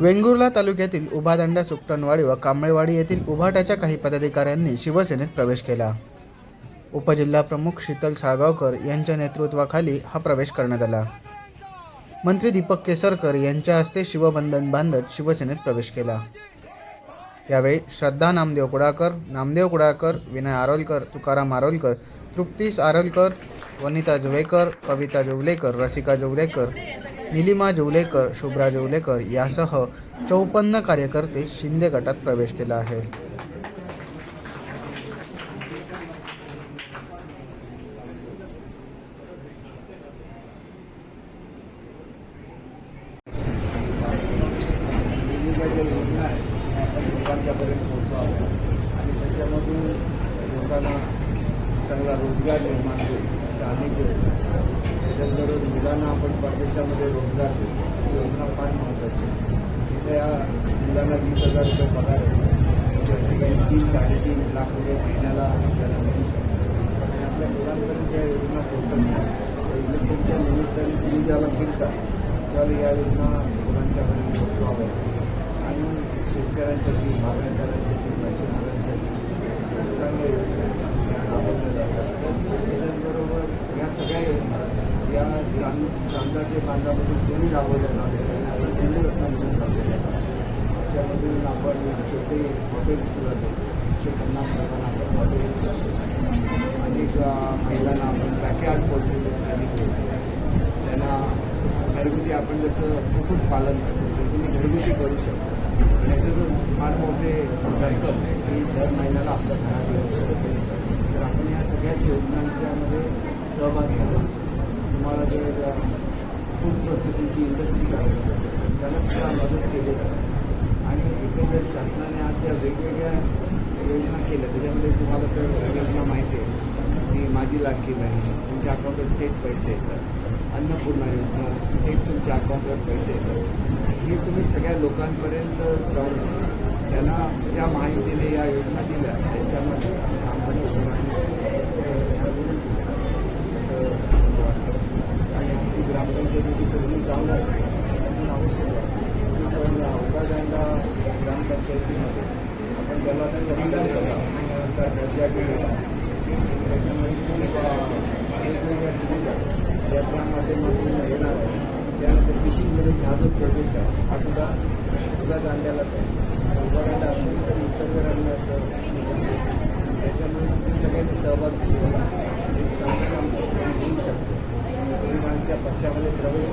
वेंगुर्ला तालुक्यातील उभादंडा सुकटणवाडी व कांबळेवाडी येथील उभाटाच्या काही पदाधिकाऱ्यांनी शिवसेनेत प्रवेश केला. उपजिल्हा प्रमुख शीतल साळगावकर यांच्या नेतृत्वाखाली हा प्रवेश करण्यात आला. मंत्री दीपक केसरकर यांच्या हस्ते शिवबंधन बांधत शिवसेनेत प्रवेश केला. यावेळी श्रद्धा नामदेव कुडाळकर नामदेव कुडाळकर विनय आरोलकर तुकाराम आरोलकर तृप्तीस आरलकर वनिता जुवेकर कविता जोवलेकर रसिका जोवलेकर निलिमा जोवलेकर शुभ्रा जोवलेकर यासह चौपन्न कार्यकर्ते शिंदे गटात प्रवेश केला आहे. योजना आणि त्याच्यामधून लोकांना चांगला रोजगार निर्माण होईल. अशा अनेक योजना त्याच्याबरोबर मुलांना आपण परदेशामध्ये रोजगार देतो ही योजना फार महत्वाची तिथे या मुलांना वीस हजार रुपये पगार आहे. त्या ठिकाणी तीन साडेतीन लाख रुपये महिन्याला आपल्याला मिळू शकतो. आणि आपल्या मुलांपर्यंत या योजना पोहोचत नाही इलेक्शनच्या निमित्ताने तुम्ही ज्याला फिरतात त्याला या योजना मुलांच्यापर्यंत पोहोचवाव्या आणि शेतकऱ्यांसाठी मागण्यासाठी मच्छीमारांसाठी चांगल्या योजना या राबवल्या जातात त्याच्याचबरोबर या सगळ्या योजना या कां कांदा ते कांदामधून दोन्ही राबवल्या जातात आणि शिंदे रत्नामधून राबवल्या त्याच्यामधून आपण छोटे हॉटेल सुरू एकशे पन्नास लोकांना आपण हॉटेल अनेक महिलांना आपण बॅकयार्ड पोल्ट्री ट्रेनिंग देतो त्यांना घरगुती आपण जसं कुकुट पालन करतो ते तुम्ही घरगुती करू शकता. आणि याच्यातून फार मोठे रक्कम की दर महिन्याला आपल्या घरात येऊ तर आपण या सगळ्याच योजनांच्यामध्ये सहभागी व्हावा तुम्हाला जे फूड प्रोसेसिंगची इंडस्ट्री करायची त्याला सुद्धा मदत केली जाते आणि एकंदर शासनाने आज ज्या वेगवेगळ्या योजना केल्या त्याच्यामध्ये तुम्हाला तर योजना माहिती आहे. की माझी लाडकी नाही तुमच्या अकाउंटवर थेट पैसे येतात. अन्नपूर्णा योजना थेट तुमच्या अकाउंटवर पैसे येतात. हे तुम्ही सगळ्या लोकांपर्यंत जाऊन त्यांना ज्या माहितीने या योजना दिल्या त्यांच्यामध्ये आम्हाला उभं राहणं असं मला वाटतं आणि ती ग्रामपंचायतीची तुम्ही जाऊनच आपण आवश्यक आहे. आपण अवकाशांना ग्रामपंचायतीमध्ये आपण त्याला त्याचा दर्जा केलेला त्याच्यामध्ये तुम्ही वेगवेगळ्या सुविधा माध्यमातून येणार आहे त्यानंतर फिशिंगमध्ये जहाज प्रोजेक्ट आहे हा सुद्धा सुद्धा दांड्यालाच आहे उभारायला असेल तर निसर्गरम्य असं त्याच्यामुळे सगळ्यांनी सहभाग घेतला शकतो गरिबांच्या पक्षामध्ये प्रवेश